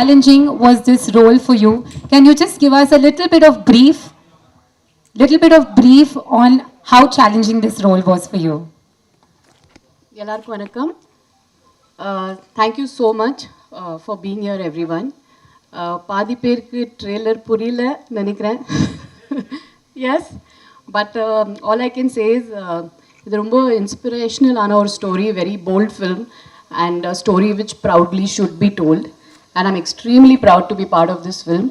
challenging was this role for you? Can you just give us a little bit of brief, little bit of brief on how challenging this role was for you? எல்லாருக்கும் வணக்கம் thank you so much for being your every one பாதி பேருக்கு trailer புரியல நினைக்கிறேன் S but all I can say இது ரொம்ப inspirational ஆன ஒரு story very bold film and story which proudly should be told and I'm extremely proud to be part of this film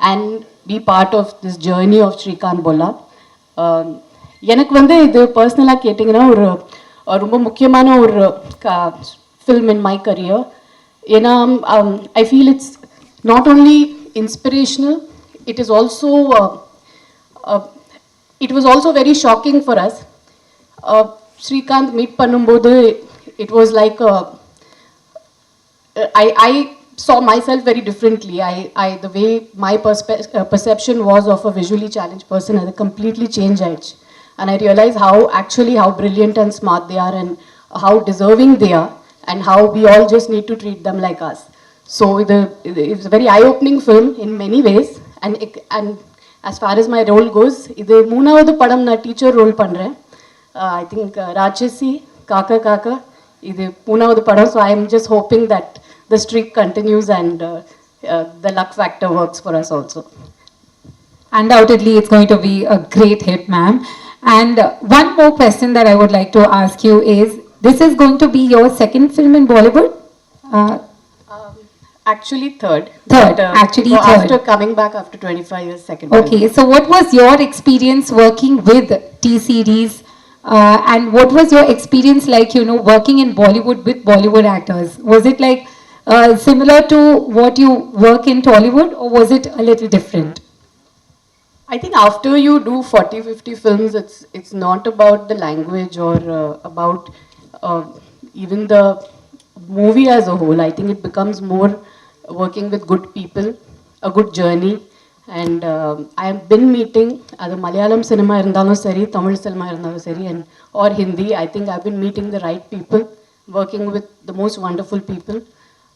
and be part of this journey of Srikanth Bolla எனக்கு வந்து இது பர்சனலாக கேட்டிங்கன்னா ஒரு ரொம்ப முக்கியமான ஒரு ஃபில்ம் இன் மை கரியர் ஏன்னா I feel it's not only inspirational it is also it was also very shocking for us. Uh, Srikanth meet Panumbodhu, it was like a, I, I saw myself very differently. I, I the way my perspe- uh, perception was of a visually challenged person had completely changed edge. And I realized how actually how brilliant and smart they are and how deserving they are and how we all just need to treat them like us. So the, it's a very eye-opening film in many ways and, and as far as my role goes, இது மூணாவது படம் நான் teacher role பண்ணுறேன் I think ராட்சசி காக்கா காக்கா இது மூணாவது படம் so I am just hoping that the streak continues and the luck factor works for us also Undoubtedly, it's going to be a great hit, ma'am. And uh, one more question that I would like to ask you is this is going to be your second film in Bollywood? Uh, Actually third. Third, But, uh, actually so third. After coming back after 25 years, second. Okay, so what was your experience working with T series? Uh, and what was your experience like, you know, working in Bollywood with Bollywood actors? Was it like uh, similar to what you work in Tollywood or was it a little different? I think after you do 40, 50 films, it's it's not about the language or uh, about uh, even the movie as a whole. I think it becomes more working with good people, a good journey. And um I have been meeting அது Malayalam cinema இருந்தாலும் சரி Tamil cinema இருந்தாலும் சரி and or Hindi. I think I've been meeting the right people, working with the most wonderful people.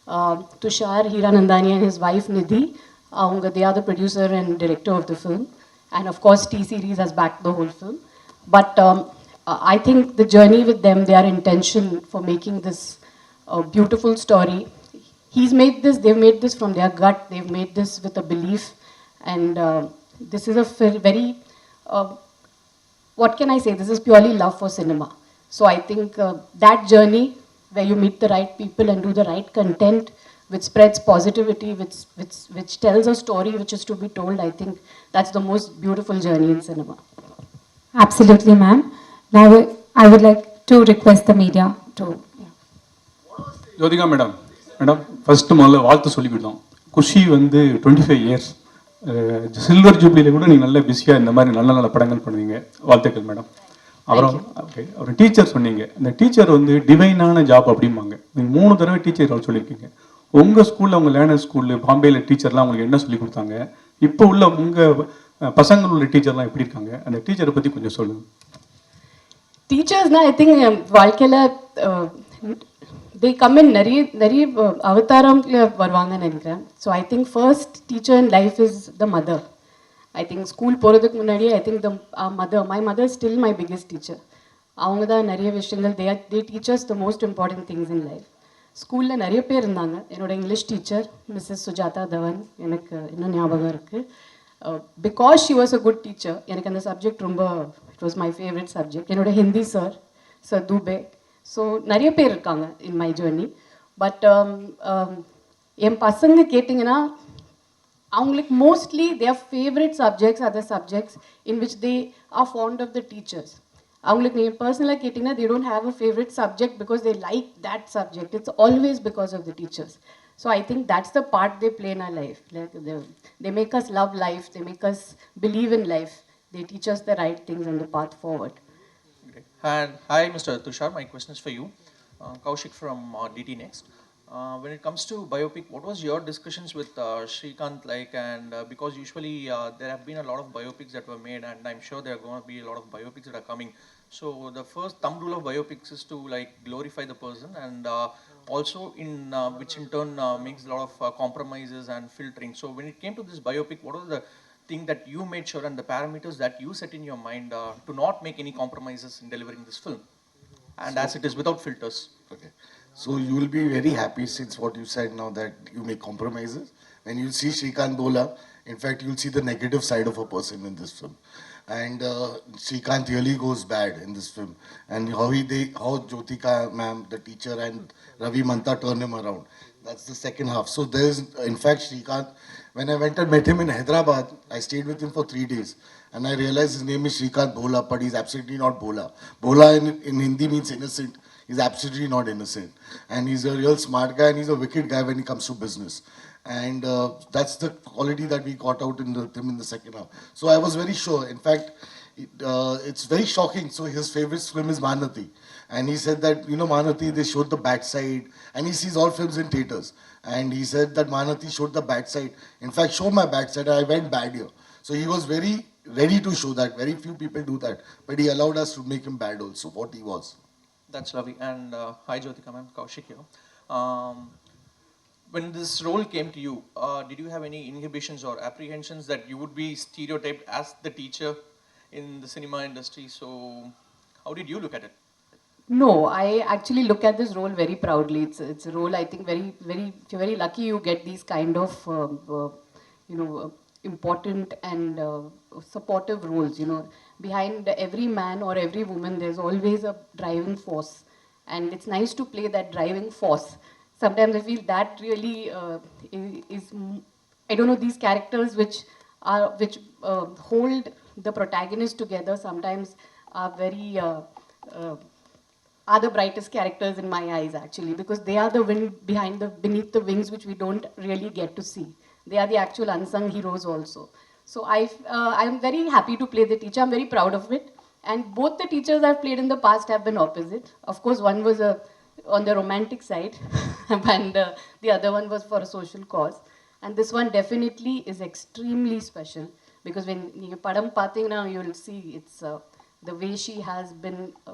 Uh, Tushar Hiranandani and his wife Nidhi, அவங்க they are the producer and director of the film. And of course, T Series has backed the whole film. But um, uh, I think the journey with them, their intention for making this uh, beautiful story, he's made this, they've made this from their gut, they've made this with a belief. And uh, this is a very, uh, what can I say? This is purely love for cinema. So I think uh, that journey where you meet the right people and do the right content, which spreads positivity, which, which, which tells a story which is to be told, I think that's the most beautiful journey in cinema. Absolutely, ma'am. Now I would like to request the media to. Yeah. Madam. Madam first முதல்ல வாழ்த்து சொல்லிவிட்டோம் குஷி வந்து twenty five years silver ஜூப்ளியில் கூட நீங்கள் நல்ல பிஸியாக இந்த மாதிரி நல்ல நல்ல படங்கள் பண்ணுவீங்க. வாழ்த்துக்கள் மேடம். அப்புறம் ஓகே ஒரு டீச்சர் சொன்னீங்க. இந்த டீச்சர் வந்து டிவைனான ஜாப் அப்படிம்பாங்க. நீங்கள் மூணு தடவை டீச்சர் சொல்லியிருக்கீங்க. உங்கள் ஸ்கூலில் உங்கள் லேர்னர் ஸ்கூலில் பாம்பேயில் டீச்சர்லாம் உங்களுக்கு என்ன சொல்லி கொடுத்தாங்க? இப்போ உள்ள உங்கள் பசங்கள் உள்ள டீச்சர்லாம் எப்படி இருக்காங்க? அந்த டீச்சரை பற்றி கொஞ்சம் சொல்லுங்கள் டீச்சர்ஸ்னால் ஐ திங்க் வாழ்க்கையில் தே கம் இன் நிறைய நிறைய அவதாரம் அவதாரம்ல வருவாங்கன்னு நினைக்கிறேன். So I think first teacher in life is the mother I think school போகிறதுக்கு முன்னாடியே I think the mother my mother still my biggest teacher அவங்க தான் நிறைய விஷயங்கள் they they teachers the most important things in life ஸ்கூலில் நிறைய பேர் இருந்தாங்க. என்னோட English teacher Mrs Sujatha Dhawan எனக்கு இன்னும் ஞாபகம் இருக்குது because she was a good teacher எனக்கு அந்த சப்ஜெக்ட் ரொம்ப it was my favourite subject என்னோட Hindi sir sir Dubey so நிறைய பேர் இருக்காங்க in my journey but um, என் பசங்க கேட்டிங்கன்னா அவங்களுக்கு mostly their favourite subjects other subjects in which they are fond of the teachers அவங்களுக்கு நீங்கள் பர்சனலாக கேட்டிங்கன்னா they don't have a favourite subject because they like that subject it's always because of the teachers so I think that's the part they play in அர் life like they make us love life they make us believe in life they teach as the right things and the path forward Great. And hi, Mr. Tushar. My question is for you. Uh, Kaushik from uh, DT Next. Uh, when it comes to biopic, what was your discussions with uh, Shrikant like? And uh, because usually uh, there have been a lot of biopics that were made, and I'm sure there are going to be a lot of biopics that are coming. So the first thumb rule of biopics is to like glorify the person, and uh, also in uh, which in turn makes a lot of compromises and filtering. So when it came to this biopic, what was the thing that you made sure and the parameters that you set in your mind uh, to not make any compromises in delivering this film? And as it is without filters. Okay. So you will be very happy since what you said now that you make compromises. When you see Shrikant Bola, in fact, you'll see the negative side of a person in this film. And uh, Shrikant really goes bad in this film. And how he, they, how Jyotika ma'am, the teacher, and Ravi Manta turn him around. That's the second half. So there's, in fact, Shrikant, when I went and met him in Hyderabad, I stayed with him for three days. And I realized his name is Shrikant Bola, but he's absolutely not Bola. Bola in, in Hindi means innocent. He's absolutely not innocent. And he's a real smart guy and he's a wicked guy when it comes to business. And uh, that's the quality that we got out in the, him in the second half. So I was very sure. In fact, it, uh, it's very shocking. So his favorite film is Manati. And he said that, you know, Manati, they showed the backside. And he sees all films in theaters. And he said that Manati showed the bad side. In fact, show my bad side. I went bad here. So he was very ready to show that. Very few people do that. But he allowed us to make him bad also, what he was. That's lovely. And uh, hi, Jyotika ma'am, Kaushik here. Um, when this role came to you, uh, did you have any inhibitions or apprehensions that you would be stereotyped as the teacher in the cinema industry? So, how did you look at it? No, I actually look at this role very proudly. It's it's a role I think very very if you're very lucky you get these kind of um, uh, you know uh, important and uh, supportive roles. You know, behind every man or every woman, there's always a driving force, and it's nice to play that driving force. Sometimes I feel that really uh, is, I don't know these characters which are which uh, hold the protagonist together. Sometimes are very uh, uh, are the brightest characters in my eyes actually because they are the wind behind the beneath the wings which we don't really get to see. They are the actual unsung heroes also. So i uh, i'm very happy to play the teacher. I'm very proud of it. And both the teachers i've played in the past have been opposite. Of course one was a on the romantic side and uh, the other one was for a social cause. And this one definitely is extremely special because when you padam now you'll see it's uh, the way she has been uh,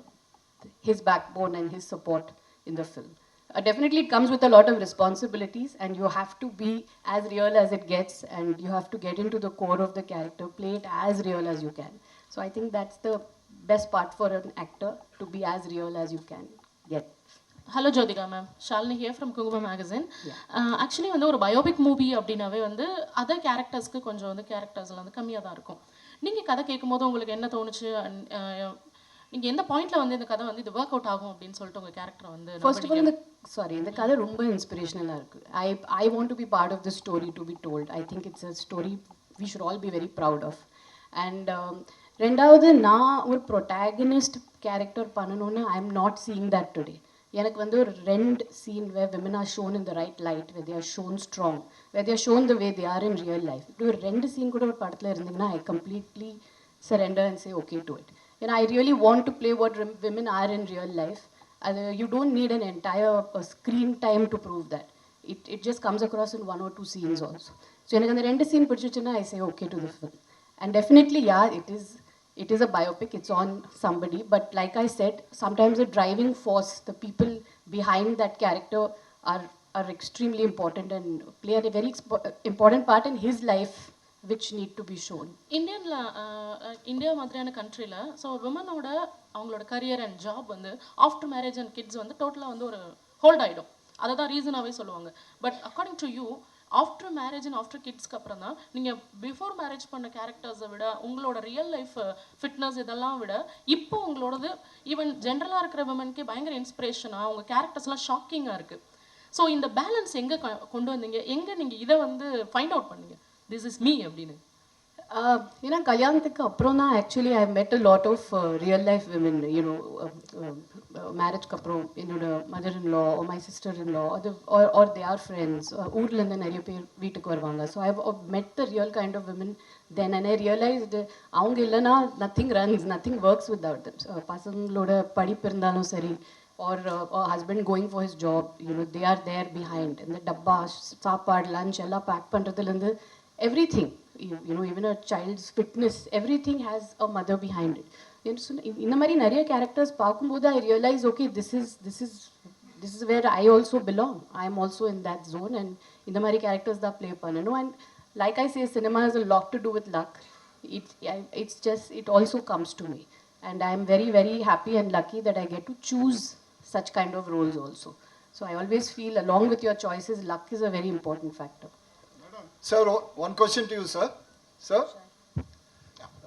his backbone and his support in the film. Uh, definitely, it comes with a lot of responsibilities, and you have to be as real as it gets, and you have to get into the core of the character, play it as real as you can. So, I think that's the best part for an actor to be as real as you can get. Hello Jyothika ma'am Shalini here from குங்கும magazine actually வந்து ஒரு biopic movie அப்படின்னாவே வந்து other கேரக்டர்ஸ்க்கு கொஞ்சம் வந்து கேரக்டர்ஸ்லாம் வந்து கம்மியாக தான் இருக்கும் நீங்கள் கதை கேட்கும்போது உங்களுக்கு என்ன தோணுச்சு நீங்கள் எந்த பாயிண்ட்ல வந்து இந்த கதை வந்து இது ஒர்க் அவுட் ஆகும் அப்படின்னு சொல்லிட்டு உங்கள் கேரக்டர் வந்து ஃபர்ஸ்ட் ஆஃப் ஆல் இந்த சாரி இந்த கதை ரொம்ப இன்ஸ்பிரேஷனலாக இருக்குது I I want to be part of the story to be told I think it's a story we should all be very proud of and ரெண்டாவது நான் ஒரு ப்ரொட்டாகனிஸ்ட் கேரக்டர் பண்ணணும்னு I am not seeing that today எனக்கு வந்து ஒரு ரெண்டு scene where women are shown in the right light where they are shown strong where they are shown the way they are in real life இப்படி ஒரு ரெண்டு scene கூட ஒரு படத்தில் இருந்தீங்கன்னா I completely surrender and say okay to it And I really want to play what women are in real life. Uh, you don't need an entire uh, screen time to prove that. It, it just comes across in one or two scenes also. So, when in the end scene, I say okay to the film. And definitely, yeah, it is, it is a biopic, it's on somebody. But like I said, sometimes the driving force, the people behind that character are, are extremely important and play a very important part in his life which need to be shown இந்தியனில் India மாதிரியான கண்ட்ரியில் so விமனோட அவங்களோட career and job வந்து after marriage and kids வந்து டோட்டலாக வந்து ஒரு hold ஆகிடும் அதை தான் ரீசனாகவே சொல்லுவாங்க. But according to you after marriage and after கிட்ஸ்க்கு அப்புறம் தான் நீங்கள் பிஃபோர் மேரேஜ் பண்ண கேரக்டர்ஸை விட உங்களோட ரியல் லைஃப் ஃபிட்னஸ் இதெல்லாம் விட இப்போ உங்களோடது ஈவன் ஜென்ரலாக இருக்கிற விமனுக்கே பயங்கர இன்ஸ்பிரேஷனாக உங்கள் கேரக்டர்ஸ்லாம் ஷாக்கிங்காக இருக்குது ஸோ இந்த பேலன்ஸ் எங்கே கொண்டு வந்தீங்க? எங்கே நீங்கள் இதை வந்து ஃபைண்ட் அவுட் பண்ணீங்க? திஸ் இஸ் மீ அப்படின்னு Uh, ஏன்னா கல்யாணத்துக்கு அப்புறம் தான் actually I met a lot of uh, real life women you know மேரேஜ்க்கு அப்புறம் என்னோட mother in law my sister in law அது ஆர் தே ஆர் ஃப்ரெண்ட்ஸ் ஊர்லேருந்து நிறைய பேர் வீட்டுக்கு வருவாங்க so I met the real kind of women then and I realized அவங்க இல்லைன்னா nothing runs nothing works without தம் பசங்களோட படிப்பு இருந்தாலும் சரி or uh, a husband going for his job, you know, they are there behind. And the dabba, sapad, lunch, ella pack pandradhilanda, everything. You, you know even a child's fitness everything has a mother behind it. You know, so in the nariya characters i realize okay this is this is this is where i also belong. I am also in that zone and in the mari characters that play know, and like i say cinema has a lot to do with luck. It it's just it also comes to me. And i am very very happy and lucky that i get to choose such kind of roles also. So i always feel along with your choices luck is a very important factor. Sir, o- one question to you, sir. Sir,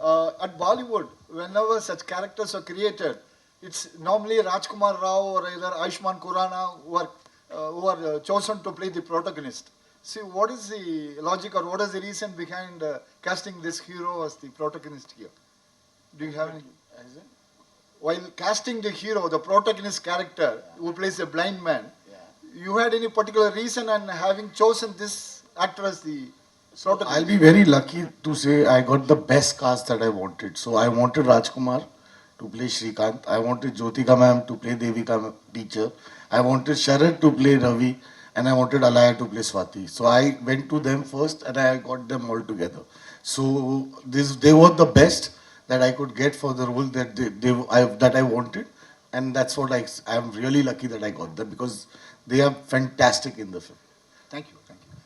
uh, at Bollywood, whenever such characters are created, it's normally Rajkumar Rao or either Aishman Kurana who are, uh, who are uh, chosen to play the protagonist. See, what is the logic or what is the reason behind uh, casting this hero as the protagonist here? Do you have any? While casting the hero, the protagonist character who plays a blind man, you had any particular reason and having chosen this the protagonist? I'll be very lucky to say I got the best cast that I wanted. So I wanted Rajkumar to play Shrikant. I wanted Jyotika ma'am to play Devika teacher. I wanted Sharad to play Ravi. And I wanted Alaya to play Swati. So I went to them first and I got them all together. So this they were the best that I could get for the role that they, they I, that I wanted. And that's what I I'm really lucky that I got them because they are fantastic in the film. Thank you.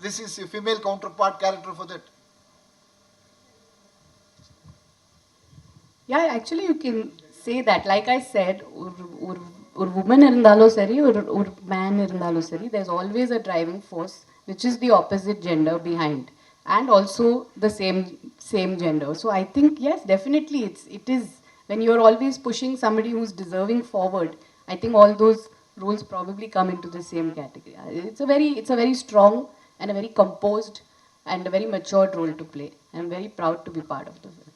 this is a female counterpart character for that? yeah actually you can say that like i said ஒரு ஒரு ஒரு woman இருந்தாலும் சரி ஒரு ஒரு man இருந்தாலும் சரி there's always a driving force which is the opposite gender behind and also the same same gender so i think yes definitely it's it is when you're always pushing somebody who's deserving forward i think all those roles probably come into the same category it's a very it's a very strong and a very composed and a very matured role to play i'm very proud to be part of the film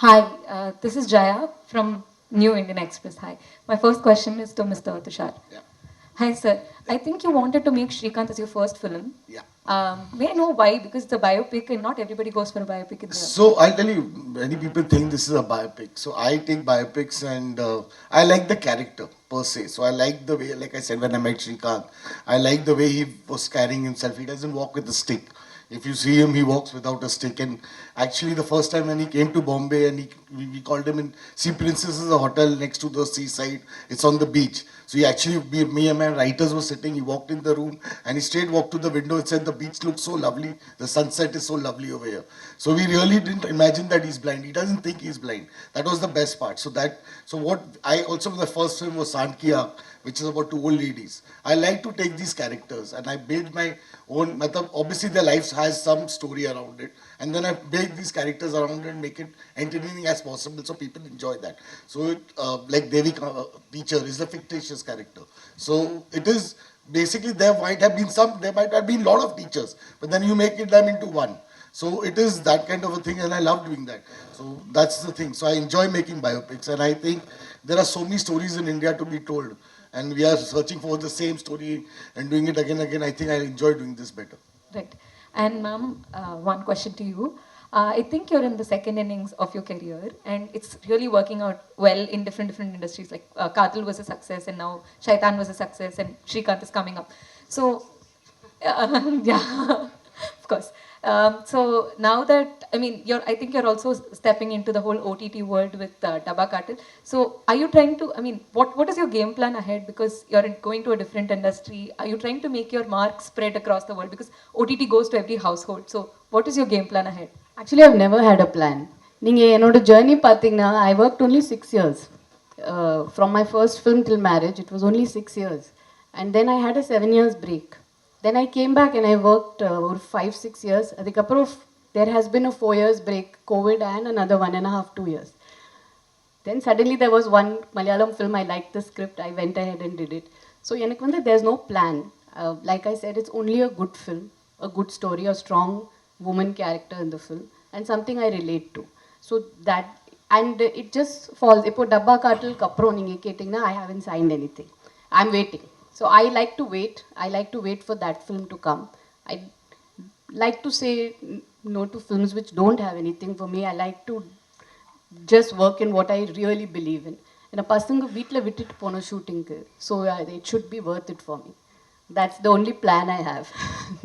Hi, uh, this is Jaya from New Indian Express. Hi. My first question is to Mr. Tushar. Yeah. Hi, sir. I think you wanted to make Shrikant as your first film. Yeah. Um, may I know why? Because it's a biopic and not everybody goes for a biopic in So I'll tell you, many people think this is a biopic. So I take biopics and uh, I like the character per se. So I like the way, like I said when I met Shrikant, I like the way he was carrying himself. He doesn't walk with a stick. If you see him, he walks without a stick. And actually, the first time when he came to Bombay and he, we, called him in Sea Princess is a hotel next to the seaside. It's on the beach. So he actually, me, me and my writers were sitting. He walked in the room and he straight walked to the window and said, "The beach looks so lovely. The sunset is so lovely over here." So we really didn't imagine that he's blind. He doesn't think he's blind. That was the best part. So that, so what I also the first film was Sandkiya, which is about two old ladies. I like to take these characters and I build my own. Obviously, their lives has some story around it, and then I build these characters around it and make it entertaining as possible so people enjoy that. So, it, uh, like Devi uh, teacher is a fictitious character. So it is basically there might have been some, there might have been a lot of teachers, but then you make it them into one. So it is that kind of a thing, and I love doing that. So that's the thing. So I enjoy making biopics, and I think there are so many stories in India to be told, and we are searching for the same story and doing it again and again. I think I enjoy doing this better. Right. And ma'am, uh, one question to you. Uh, I think you're in the second innings of your career, and it's really working out well in different different industries. Like uh, was a success, and now Shaitan was a success, and Shrikant is coming up. So, uh, yeah, of course. Um, so now that I mean, you're I think you're also stepping into the whole OTT world with uh, Dabba Katil. So, are you trying to? I mean, what what is your game plan ahead? Because you're in- going to a different industry. Are you trying to make your mark spread across the world? Because OTT goes to every household. So, what is your game plan ahead? Actually I've never had a plan நீங்கள் என்னோட journey பார்த்தீங்கன்னா I work only six years from my first film till marriage it was only six years and then I had a seven years break Then I came back and I worked uh, over five, six years. Adhikaparov, there has been a four years break, COVID and another one and a half, two years. Then suddenly there was one Malayalam film, I liked the script, I went ahead and did it. So Yanakvanda, there's no plan. Uh, like I said, it's only a good film, a good story, a strong woman character in the film, and something I relate to. So that, and it just falls. Ipo dabba kattal kapro I haven't signed anything. I'm waiting. So I like to wait. I like to wait for that film to come. I like to say no to films which don't have anything for me. I like to just work in what I really believe in. என்ன பசங்க வீட்டில் விட்டுட்டு போனோம் ஷூட்டிங்க்கு so it should be worth it for me. That's the only plan I have.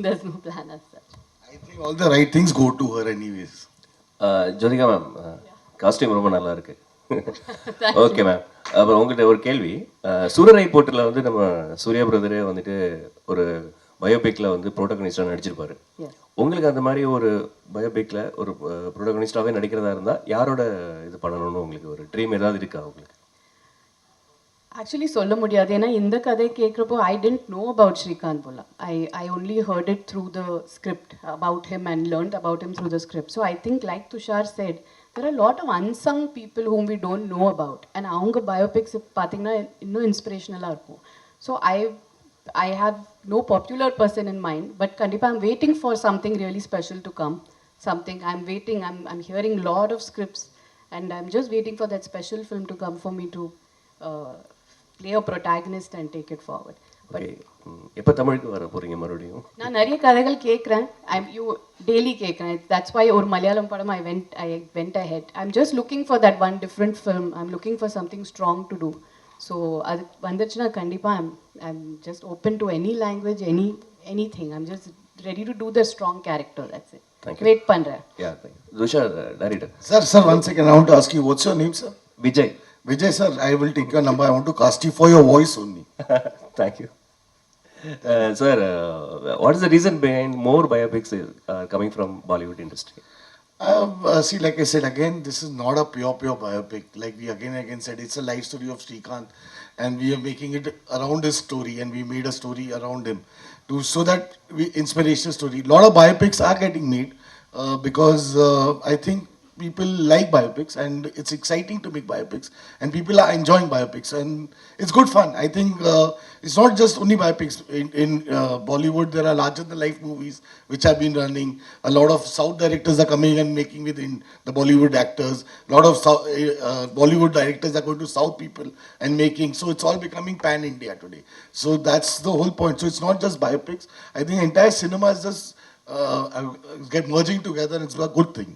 There's no plan as such. I think all the right things go to her anyways. Uh, Jyothika ma'am costume ரொம்ப நல்லா இருக்கு okay ma'am அப்புறம் உங்கள்கிட்ட ஒரு கேள்வி. சூரரை போட்டில் வந்து நம்ம சூர்யா பிரதரே வந்துட்டு ஒரு பயோபிக்ல வந்து ப்ரோட்டகனிஸ்டாக நடிச்சிருப்பாரு. உங்களுக்கு அந்த மாதிரி ஒரு பயோபிக்ல ஒரு ப்ரோட்டகனிஸ்டாகவே நடிக்கிறதா இருந்தால் யாரோட இது பண்ணணும்னு உங்களுக்கு ஒரு ட்ரீம் ஏதாவது இருக்கா உங்களுக்கு? ஆக்சுவலி சொல்ல முடியாது. ஏன்னா இந்த கதை கேட்குறப்போ I didn't know about Srikanth Bolla. I I only heard it through the script about him and learnt about him through the script so I think like Tushar said there are lot of unsung people whom we don't know about and அவங்க biopics பார்த்தீங்கன்னா இன்னும் இன்ஸ்பிரேஷனலாக இருக்கும் so I I have no popular person in mind but கண்டிப்பாக I'm waiting for something really special to come something i'm waiting i'm, I'm hearing a lot of scripts and i'm just waiting for that special film to come for me to uh, play a protagonist and take it forward but okay எப்போ தமிழுக்கு வர போறீங்க மறுபடியும் நான் நிறைய கதைகள் கேட்குறேன் I'm you daily கேட்குறேன் தட்ஸ் வை ஒரு மலையாளம் படம் I went I went I head I'm just looking for that one different film I'm looking for something strong to do so அது வந்துச்சுன்னா கண்டிப்பாக I'm I'm just open to any language any any thing I'm just ready to do the strong character that's Thank it you. Wait பண்ணுறேன் யா Tushar director Sir, sir, one second. I want to ask you, what's your name, sir? Vijay Vijay, sir, I will take your number. I want to cast you for your voice only. Thank you. Uh, sir, uh, what is the reason behind more biopics uh, coming from Bollywood industry? Uh, uh, see, like I said again, this is not a pure, pure biopic. Like we again again said, it's a life story of Srikanth, and we are making it around his story, and we made a story around him, to so that we inspirational story. A lot of biopics are getting made uh, because uh, I think people like biopics, and it's exciting to make biopics, and people are enjoying biopics, and it's good fun. I think uh, it's not just only biopics. In, in uh, Bollywood, there are larger than life movies which have been running. A lot of South directors are coming and making within the Bollywood actors. A lot of South, uh, Bollywood directors are going to South people and making. So it's all becoming pan India today. So that's the whole point. So it's not just biopics. I think entire cinema is just uh, uh, get merging together. It's a good thing.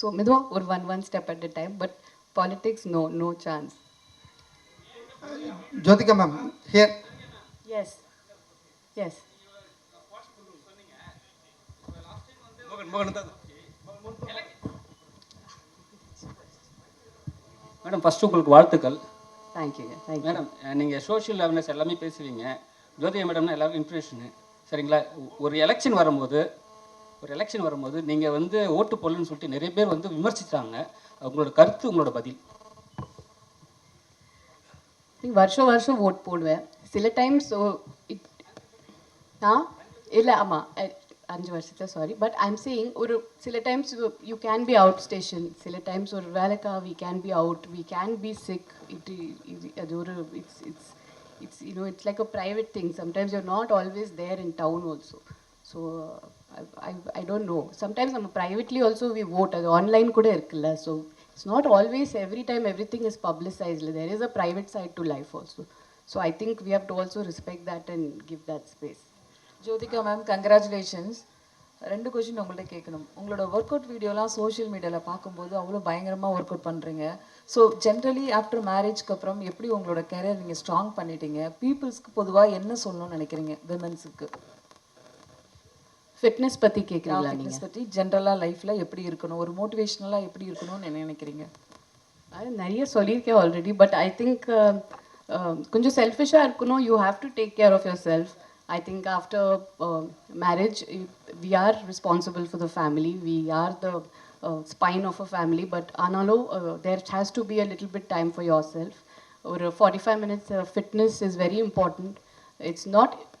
so மெதுவாக ஒரு one one step at a time but politics no no chance Jyotika ma'am, here. Yes yes madam first உங்களுக்கு வாழ்த்துக்கள். தேங்க்யூங்க thank you madam நீங்கள் social awareness எல்லாமே பேசுவீங்க. ஜோதிகா மேடம்னா எல்லாருக்கும் information சரிங்களா? ஒரு எலெக்ஷன் வரும்போது ஒரு எலெக்ஷன் வரும்போது நீங்கள் வந்து ஓட்டு போடலன்னு சொல்லிட்டு நிறைய பேர் வந்து விமர்சித்தாங்க உங்களோட கருத்து உங்களோட பதில்? நீ வருஷம் வருஷம் ஓட் போடுவேன் சில டைம்ஸ் இட் ஆ? இல்லை ஆமாம் அஞ்சு வருஷத்தில் sorry but I am saying ஒரு சில times you can be out station சில டைம்ஸ் ஒரு வேலைக்கா we can be out we can be sick it அது ஒரு it's it's it's you know it's like a private thing sometimes you're not always there in town also so I I don't know sometimes நம்ம privately also we vote அது online கூட இருக்குல்ல. So it's not always every time every thing is பப்ளிசைஸ்ல there is a private side to life also so I think we have to also respect that and give that space Jyothika ma'am congratulations ரெண்டு question உங்கள்ட்ட கேட்கணும். உங்களோட work out வீடியோலாம் social மீடியாவில் பார்க்கும்போது அவ்வளோ பயங்கரமாக work out பண்ணுறீங்க ஸோ ஜென்ரலி ஆஃப்டர் மேரேஜ்க்கு அப்புறம் எப்படி உங்களோட கெரியர் நீங்கள் ஸ்ட்ராங் பண்ணிட்டீங்க? பீப்புள்ஸ்க்கு பொதுவாக என்ன சொல்லணும்னு நினைக்கிறீங்க? விமன்ஸுக்கு Fitness பத்தி கேக்குறீங்களா நீங்க ஃபிட்னஸ் பற்றி ஜென்ரலாக லைஃப்பில் எப்படி இருக்கணும் ஒரு மோட்டிவேஷ்னலாக எப்படி இருக்கணும்னு என்ன நினைக்கிறீங்க அது நிறைய சொல்லியிருக்கேன் ஆல்ரெடி பட் ஐ திங்க் கொஞ்சம் செல்ஃபிஷாக இருக்கணும் you have to take care of yourself I think after marriage we are responsible for the family we are the spine of a family but ஆனாலும் there has to be a little bit time for your self ஒரு forty five minutes fitness is very important it's not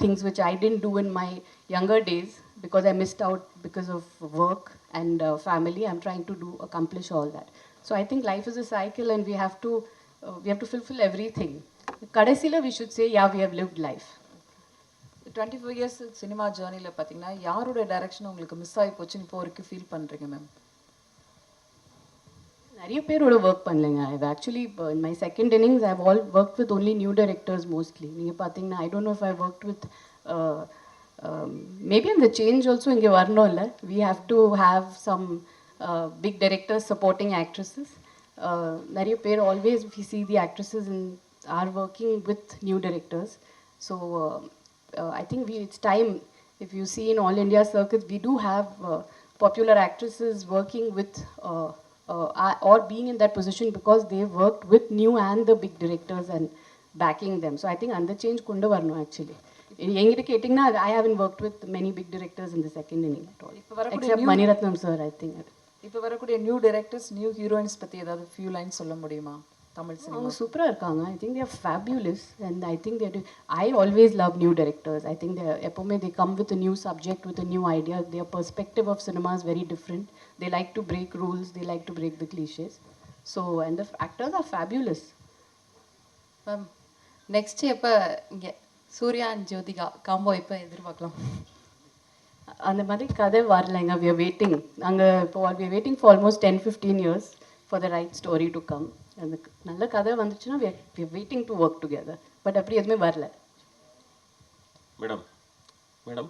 things which I didn't do in my younger days because I missed out because of work and uh, family. I'm trying to do accomplish all that. So I think life is a cycle, and we have to uh, we have to fulfill everything. Kadasila, we should say, yeah, we have lived life. Twenty five years cinema ஜேர்னியில் பார்த்தீங்கன்னா யாரோட direction உங்களுக்கு miss ஆகி போச்சுன்னு இப்போ வரைக்கும் feel பண்ணுறீங்க ma'am நிறைய பேரோட work பண்ணலைங்க I've actually in my second innings I've all work with only new directors mostly நீங்கள் பார்த்தீங்கன்னா I don't know if I work with maybe அந்த சேஞ்ச் ஆல்சோ இங்கே வரணும் இல்லை we have to have some big directors supporting actresses நிறைய பேர் always we see the actresses in are working with new directors so I think we it's time if you see in all India circuits, we do have uh, popular actresses working with uh, uh, are- or being in that position because they worked with new and the big directors and backing them. So I think under change kundu varno actually. எங்கிட்ட கேட்டிங்கன்னா I haven't work with many big directors இந்த second inning at all இப்போ வரக்கூடிய accept new- Mani Ratnam sir I think இப்போ வரக்கூடிய new directors new heroines பற்றி ஏதாவது few lines சொல்ல முடியுமா தமிழ் சினிமா அவங்க சூப்பராக இருக்காங்க I think there fabulous and I think there I always love new directors I think எப்போவுமே they come with new subject with new idea there perspective of cinema is very different They like to break rules they like to break the cliches so and the actors are fabulous ma'am next எப்போ இங்கே Surya and Jyothika combo எப்போ எதிர்பார்க்கலாம்? அந்த மாதிரி கதை வரலைங்க. We are waiting நாங்கள் இப்போ we are waiting for almost ten fifteen years for the right story to come அந்த நல்ல கதை வந்துச்சுன்னா we waiting to work together but அப்படி எதுவுமே வரல. மேடம் மேடம்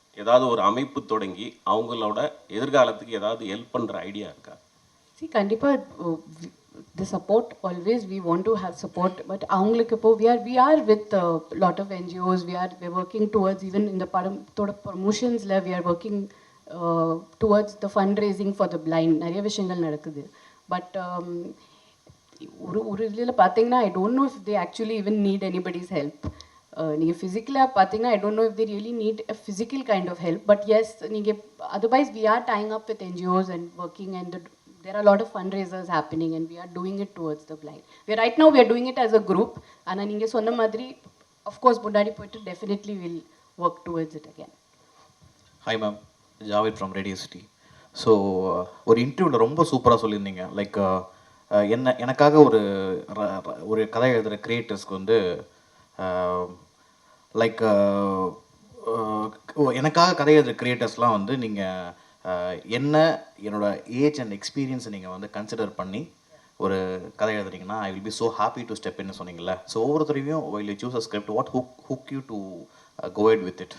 ஏதாவது ஒரு அமைப்பு தொடங்கி அவங்களோட எதிர்காலத்துக்கு ஏதாவது ஹெல்ப் பண்ணுற ஐடியா இருக்கா? சி கண்டிப்பாக the support always we want to have support but அவங்களுக்கு இப்போ we are we are with lot of NGOs we are we working towards even இந்த படத்தோட ப்ரொமோஷன்ஸில் we are working towards the fund raising for the blind நிறைய விஷயங்கள் நடக்குது. But ஒரு ஒரு இதில் பார்த்தீங்கன்னா I don't know if they actually even need anybody's help நீங்கள் ஃபிசிக்கலாக பார்த்தீங்கன்னா I don't know if they really need a physical kind of help but yes நீங்கள் otherwise we are tying up with NGOs and working and there are a lot of fundraisers happening and we are doing it towards the blind. We are, right now we are doing it as a group and சொன்ன மாதிரி of course முன்னாடி போயிட்டு definitely will work towards it again. Hi ma'am Javed from Radio City so ஒரு இன்டர்வியூவில் ரொம்ப சூப்பராக சொல்லியிருந்தீங்க like uh, uh, என்ன எனக்காக ஒரு ஒரு கதை எழுதுகிற கிரியேட்டர்ஸ்க்கு வந்து Um, லைக் uh, uh, எனக்காக கதை எழுதுகிற கிரியேட்டர்ஸ்லாம் வந்து நீங்கள் uh, என்ன என்னோட ஏஜ் அண்ட் எக்ஸ்பீரியன்ஸை நீங்கள் வந்து கன்சிடர் பண்ணி ஒரு கதை எழுதுறீங்கன்னா I will be so happy to step இன்னு சொன்னீங்கல்ல. ஸோ ஒவ்வொருத்தரையும் while you choose a script what hook hook you to go ahead with it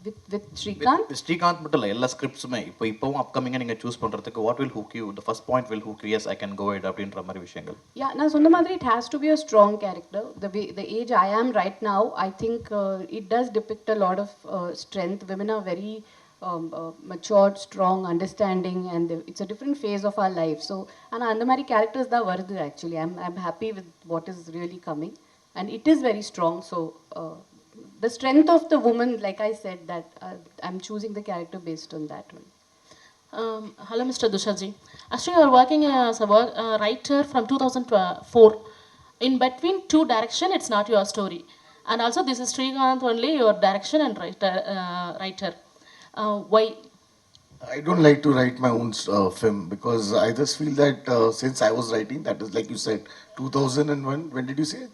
Uh, with, with Srikanth, With Srikanth மட்டும் இல்லை எல்லா ஸ்கிரிப்ட்ஸுமே இப்போ இப்போவும் அப்கமிங்காக நீங்கள் சூஸ் பண்ணுறதுக்கு what will hook you the first point will hook yes I can go it அப்படின்ற மாதிரி விஷயங்கள் Yeah, நான் சொன்ன மாதிரி to be a strong character. The way, the age I am right now, I think uh, it does depict a lot of uh, strength. Women are very um, uh, matured, strong, understanding, and they- it's a different phase of our life. So, and அந்த மாதிரி characters தான் வருது actually. I'm, I'm happy with what is really coming. And it is very strong, so uh, the strength of the woman, like I said, that uh, I'm choosing the character based on that one. Um, hello, Mr. Dushaji. Actually, you are working as a work, uh, writer from 2004. In between two direction, it's not your story. And also, this is Srikanth only, your direction and writer. Uh, writer. why I don't like to write my own uh, film because I just feel that uh, since I was writing, that is like you said, 2001. When did you say?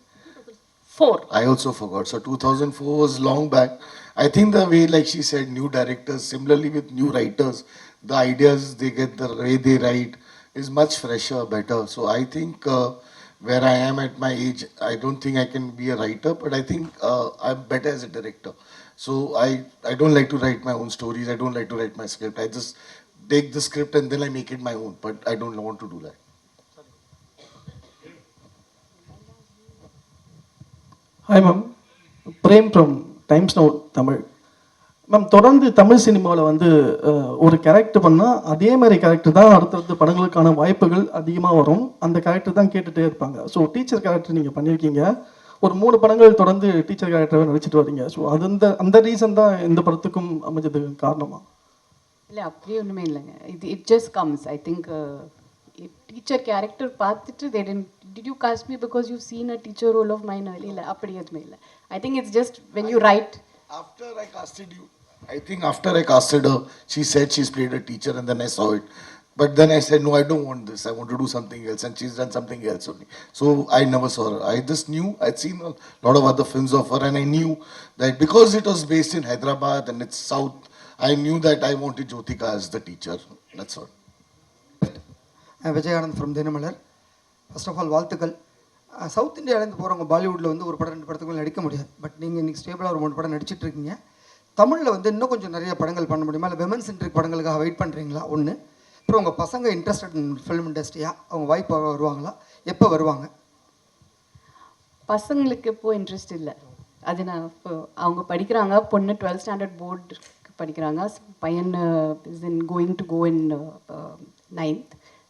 Four I also forgot. So 2004 was long back. I think the way, like she said, new directors, similarly with new writers, the ideas they get, the way they write is much fresher, better. So I think uh, where I am at my age, I don't think I can be a writer, but I think uh, I'm better as a director. So I, I don't like to write my own stories. I don't like to write my script. I just take the script and then I make it my own, but I don't want to do that. Hi ma'am Prem from Times Now Tamil. Ma'am தொடர்ந்து தமிழ் சினிமாவில் வந்து ஒரு character பண்ணால் அதே மாதிரி character தான் அடுத்தடுத்த படங்களுக்கான வாய்ப்புகள் அதிகமாக வரும். அந்த கேரக்டர் தான் கேட்டுகிட்டே இருப்பாங்க. ஸோ டீச்சர் கேரக்டர் நீங்கள் பண்ணியிருக்கீங்க. ஒரு மூணு படங்கள் தொடர்ந்து டீச்சர் கேரக்டராக நடிச்சிட்டு வரீங்க. ஸோ அது அந்த அந்த ரீசன் தான் இந்த படத்துக்கும் அமைஞ்சதுக்கு காரணமாக இல்லை அப்படியே ஒன்றுமே இல்லைங்க. இது it just comes I think teacher character பார்த்துட்டு they tend did you cast me because you've seen a teacher role of mine earlier? No. I think it's just when you write. After I casted you, I think after I casted her, she said she's played a teacher and then I saw it. But then I said, no, I don't want this. I want to do something else. And she's done something else only. So I never saw her. I just knew, I'd seen a lot of other films of her. And I knew that because it was based in Hyderabad and it's South, I knew that I wanted Jyotika as the teacher. That's all. I'm Vijay Anand from Dinamalar. First of all வாழ்த்துக்கள். South இந்தியாவிலேருந்து போகிறவங்க பாலிவுட்டில் வந்து ஒரு படம் ரெண்டு படத்துக்கு நடிக்க முடியாது. பட் நீங்கள் இன்றைக்கி ஸ்டேபிளாக ஒரு மூணு படம் நடிச்சிட்டு இருக்கீங்க. தமிழில் வந்து இன்னும் கொஞ்சம் நிறைய படங்கள் பண்ண முடியுமா? இல்லை விமன் சென்ட்ரிக் படங்களுக்காக வெயிட் பண்ணுறீங்களா ஒன்று அப்புறம் உங்கள் பசங்க இன்ட்ரெஸ்டட் இன் ஃபிலிம் இண்டஸ்ட்ரியாக அவங்க வாய்ப்பு வருவாங்களா? எப்போ வருவாங்க? பசங்களுக்கு இப்போது இன்ட்ரெஸ்ட் இல்லை. அது நான் இப்போ அவங்க படிக்கிறாங்க. பொண்ணு டுவெல்த் ஸ்டாண்டர்ட் போர்டு படிக்கிறாங்க. பையன் is in going to go in ninth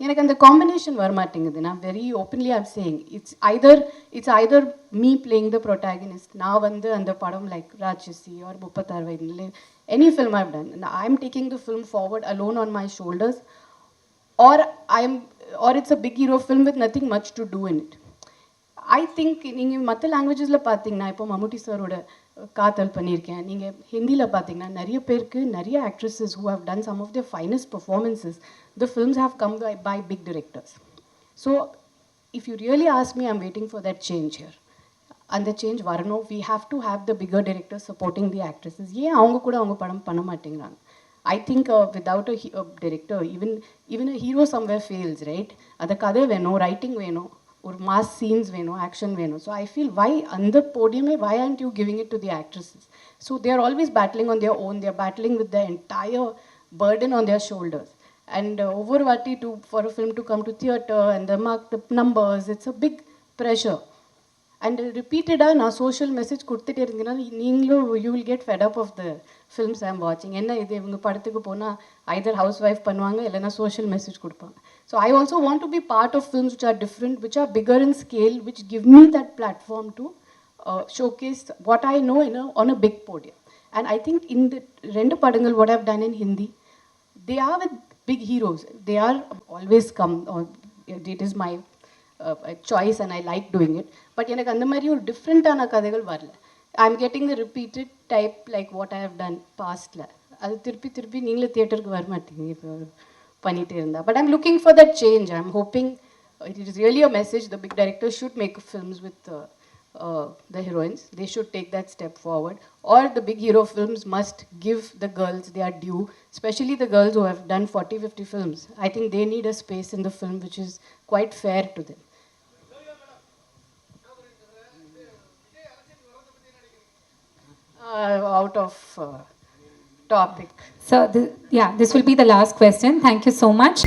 எனக்கு அந்த காம்பினேஷன் வர மாட்டேங்குது நான் very openly I'm saying it's either it's either me playing the protagonist நான் வந்து அந்த படம் லைக் ராட்சசி ஆர் முப்பத்தாறு வயதுல any film I've done I am taking the film forward alone on my shoulders or I am or it's a big hero film with nothing much to do in it I think நீங்கள் மற்ற லாங்குவேஜஸில் பார்த்தீங்கன்னா இப்போ மம்முட்டி சாரோட காத்தல் பண்ணியிருக்கேன். நீங்கள் ஹிந்தியில் பார்த்தீங்கன்னா நிறைய பேருக்கு நிறைய actresses who have done some of the finest performances the films have come by by big directors so if you really ask me I'm waiting for that change here அந்த சேஞ்ச் வரணும். We have to have the bigger director supporting the actresses ஏன் அவங்க கூட அவங்க படம் பண்ண மாட்டேங்கிறாங்க? I think without a director even even a hero somewhere fails right அந்த கதை வேணும் ரைட்டிங் வேணும். ஒரு மாஸ் சீன்ஸ் வேணும் ஆக்ஷன் வேணும். ஸோ ஐ ஃபீல் வை அந்த போடியமே why and you giving it to the actresses so they are always battling on their own there battling with the entire burden on their shoulders and ஒவ்வொரு வாட்டி to for a film to come to theatre and the mark the numbers it's a big pressure and ரிப்பீட்டடாக நான் social message கொடுத்துட்டே இருந்தீங்கன்னா நீங்களும் you will get fed up of the films I'm வாட்சிங் என்ன இது இவங்க படத்துக்கு போனால் ஐதர் ஹவுஸ் ஒய்ஃப் பண்ணுவாங்க இல்லைன்னா சோஷியல் மெசேஜ் கொடுப்பாங்க. So I also want to be part of films which are different which are figure in scale which give me that platform to showcase what I know in on a big podium and I think இந்த ரெண்டு படங்கள் what have done in Hindi they are with big heroes. They are always come. Or it is my uh, choice, and I like doing it. But எனக்கு அந்த மாதிரி ஒரு டிஃப்ரெண்ட்டான கதைகள் வரல I am getting the repeated type like what I have done பாஸ்டில் அது திருப்பி திருப்பி நீங்களே தியேட்டருக்கு வர மாட்டீங்க இப்போ பண்ணிகிட்டே இருந்தா but I'm looking for that change I am hoping it is really a message the big director should make films with uh, the heroines. They should take that step forward. Or the big hero films must give the girls their due, especially the girls who have done 40, 50 films. I think they need a space in the film which is quite fair to them. Uh, out of uh, topic. So, th- yeah, this will be the last question. Thank you so much.